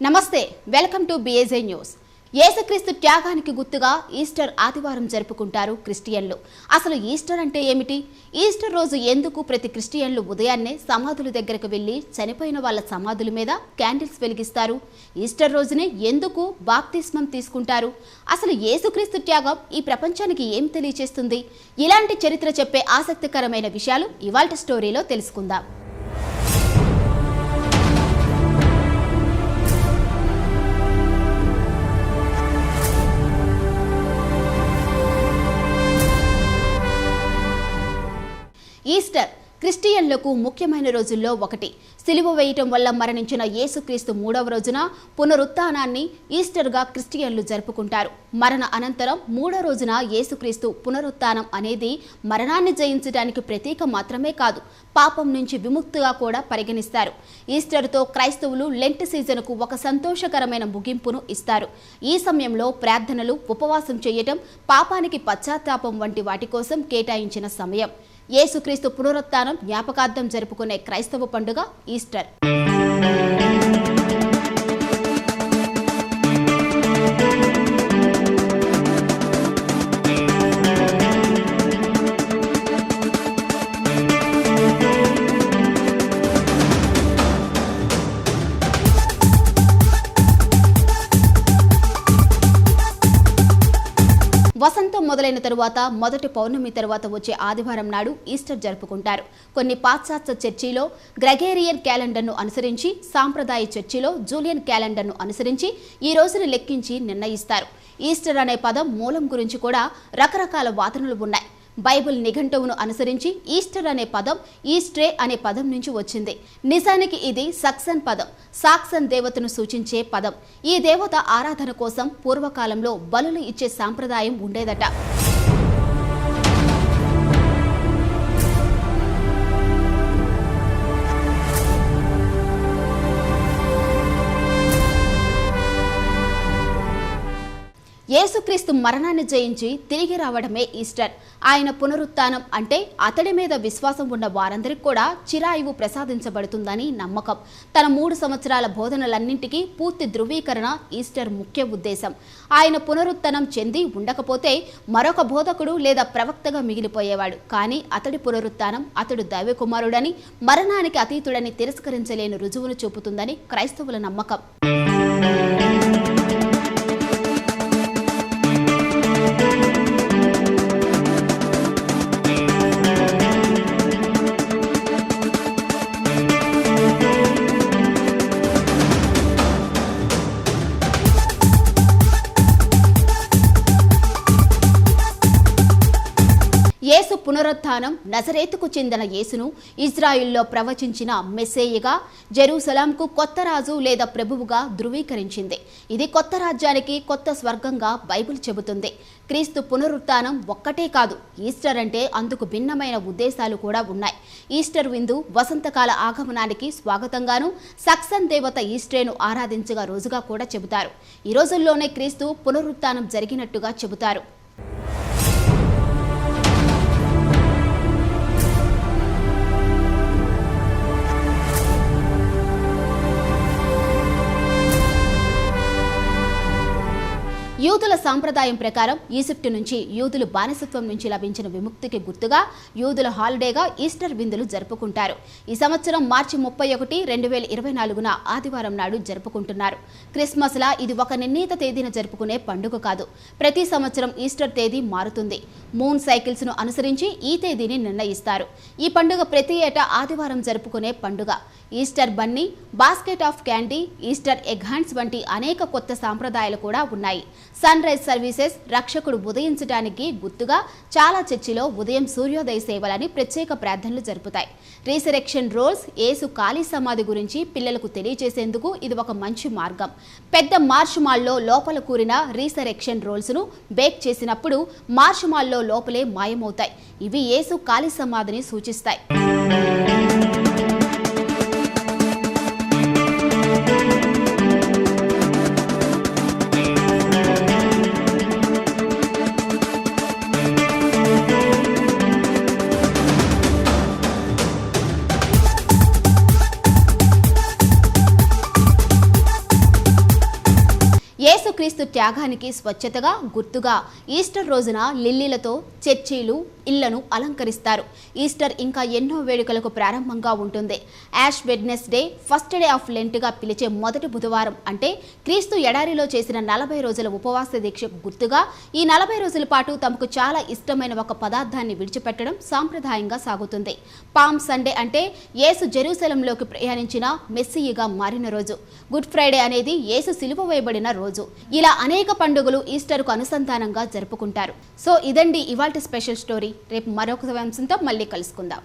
నమస్తే welcome to BAJ news యేసుక్రీస్తు త్యాగానికి గుర్తుగా ఈస్టర్ ఆదివారం జరుపుకుంటారు క్రిస్టియన్లు. అసలు ఈస్టర్ అంటే ఏమిటి? ఈస్టర్ రోజు ఎందుకు ప్రతి క్రిస్టియన్లు ఉదయాన్నే సమాధుల దగ్గరకు వెళ్ళి చనిపోయిన వాళ్ళ సమాధుల మీద క్యాండిల్స్ వెలిగిస్తారు? ఈస్టర్ రోజునే ఎందుకు బాప్తిస్మం తీసుకుంటారు? అసలు ఏసుక్రీస్తు త్యాగం ఈ ప్రపంచానికి ఏం తెలియచేస్తుంది? ఇలాంటి చరిత్ర చెప్పే ఆసక్తికరమైన విషయాలు ఇవాల్టి స్టోరీలో తెలుసుకుందాం. ఈస్టర్ క్రిస్టియన్లకు ముఖ్యమైన రోజుల్లో ఒకటి. సిలువ వేయటం వల్ల మరణించిన యేసుక్రీస్తు మూడవ రోజున పునరుత్నాన్ని ఈస్టర్గా క్రిస్టియన్లు జరుపుకుంటారు. మరణ అనంతరం మూడో రోజున యేసుక్రీస్తు పునరుత్నం అనేది మరణాన్ని జయించడానికి ప్రతీక మాత్రమే కాదు పాపం నుంచి విముక్తిగా కూడా పరిగణిస్తారు. ఈస్టర్తో క్రైస్తవులు లెంట్ సీజన్కు ఒక సంతోషకరమైన ముగింపును ఇస్తారు. ఈ సమయంలో ప్రార్థనలు ఉపవాసం చేయటం పాపానికి పశ్చాత్తాపం వంటి వాటి కోసం కేటాయించిన సమయం. యేసుక్రీస్తు పునరుత్నం జ్ఞాపకార్థం జరుపుకునే క్రైస్తవ పండుగ ఈస్టర్. వసంతం మొదలైన తరువాత మొదటి పౌర్ణమి తరువాత వచ్చే ఆదివారం నాడు ఈస్టర్ జరుపుకుంటారు. కొన్ని పాశ్చాత్య చర్చిలో గ్రెగేరియన్ క్యాలెండర్ను అనుసరించి సాంప్రదాయ చర్చిలో జూలియన్ క్యాలెండర్ను అనుసరించి ఈ రోజును లెక్కించి నిర్ణయిస్తారు. ఈస్టర్ అనే పదం మూలం గురించి కూడా రకరకాల వాదనలు ఉన్నాయి. బైబిల్ నిఘంటువును అనుసరించి ఈస్టర్ అనే పదం ఈస్ట్రే అనే పదం నుంచి వచ్చింది. నిజానికి ఇది సక్సన్ పదం. సాక్సన్ దేవతను సూచించే పదం. ఈ దేవత ఆరాధన కోసం పూర్వకాలంలో బలులు ఇచ్చే సాంప్రదాయం ఉండేదట. యేసుక్రీస్తు మరణాన్ని జయించి తిరిగి రావడమే ఈస్టర్. ఆయన పునరుత్నం అంటే అతడి మీద విశ్వాసం ఉన్న వారందరికీ కూడా చిరాయువు ప్రసాదించబడుతుందని నమ్మకం. తన మూడు సంవత్సరాల బోధనలన్నింటికీ పూర్తి ధృవీకరణ ఈస్టర్ ముఖ్య ఉద్దేశం. ఆయన పునరుత్నం చెంది ఉండకపోతే మరొక బోధకుడు లేదా ప్రవక్తగా మిగిలిపోయేవాడు. కానీ అతడి పునరుత్నం అతడు దైవకుమారుడని మరణానికి అతీతుడని తిరస్కరించలేని రుజువును చూపుతుందని క్రైస్తవుల నమ్మకం. పునరుత్థానం నజరేతుకు చెందిన యేసును ఇజ్రాయిల్లో ప్రవచించిన మెస్సేయిగా జెరూసలాంకు కొత్త రాజు లేదా ప్రభువుగా ధృవీకరించింది. ఇది కొత్త రాజ్యానికి కొత్త స్వర్గంగా బైబిల్ చెబుతుంది. క్రీస్తు పునరుత్థానం ఒక్కటే కాదు ఈస్టర్ అంటే అందుకు భిన్నమైన ఉద్దేశాలు కూడా ఉన్నాయి. ఈస్టర్ విందు వసంతకాల ఆగమనానికి స్వాగతంగాను సక్సన్ దేవత ఈస్టర్ను ఆరాధించగా రోజుగా కూడా చెబుతారు. ఈ రోజుల్లోనే క్రీస్తు పునరుత్థానం జరిగినట్టుగా చెబుతారు. యూదుల సాంప్రదాయం ప్రకారం ఈజిప్టు నుంచి యూదులు బానిసత్వం నుంచి లభించిన విముక్తికి గుర్తుగా యూదుల హాలిడేగా ఈస్టర్ విందులు జరుపుకుంటారు. ఈ సంవత్సరం మార్చి ముప్పై ఒకటి రెండు వేల ఇరవై నాలుగున ఆదివారం నాడు జరుపుకుంటున్నారు. క్రిస్మస్లా ఇది ఒక నిర్ణీత తేదీన జరుపుకునే పండుగ కాదు. ప్రతి సంవత్సరం ఈస్టర్ తేదీ మారుతుంది. మూన్ సైకిల్స్ను అనుసరించి ఈ తేదీని నిర్ణయిస్తారు. ఈ పండుగ ప్రతి ఏటా ఆదివారం జరుపుకునే పండుగ. Easter bunny basket of candy Easter egg hunts వంటి అనేక కొత్త సాంప్రదాయాలు కూడా ఉన్నాయి. సన్ రైజ్ సర్వీసెస్ రక్షకుడు ఉదయించడానికి గుర్తుగా చాలా చర్చిలో ఉదయం సూర్యోదయ సేవలని ప్రత్యేక ప్రార్థనలు జరుపుతాయి. రీసరెక్షన్ రోల్స్ ఏసు ఖాళీ సమాధి గురించి పిల్లలకు తెలియజేసేందుకు ఇది ఒక మంచి మార్గం. పెద్ద మార్ష్ మాల్లో లోపల కూరిన రీసరెక్షన్ రోల్స్ను బేక్ చేసినప్పుడు మార్షుమాల్లో లోపలే మాయమవుతాయి. ఇవి ఏసు ఖాళీ సమాధిని సూచిస్తాయి. యేసుక్రీస్తు త్యాగానికి స్వచ్ఛతగా గుర్తుగా ఈస్టర్ రోజున లిల్లీలతో చర్చీలు ఇళ్ళను అలంకరిస్తారు. ఈస్టర్ ఇంకా ఎన్నో వేడుకలకు ప్రారంభంగా ఉంటుంది. Ash Wednesday first day of లెంట్గా పిలిచే మొదటి బుధవారం. అంటే క్రీస్తు ఎడారిలో చేసిన నలభై రోజుల ఉపవాస దీక్షకు గుర్తుగా ఈ నలభై రోజుల పాటు తమకు చాలా ఇష్టమైన ఒక పదార్థాన్ని విడిచిపెట్టడం సాంప్రదాయంగా సాగుతుంది. పామ్ సండే అంటే యేసు జెరూసలంలోకి ప్రయాణించిన మెస్సియిగా మారిన రోజు. గుడ్ ఫ్రైడే అనేది యేసు సిలువ వేయబడిన రోజు. ఇలా అనేక పండుగలు ఈస్టర్కు అనుసంధానంగా జరుపుకుంటారు. సో ఇదండి ఇవాల్టి స్పెషల్ స్టోరీ. రేపు మరొక అంశంతో మళ్ళీ కలుసుకుందాం.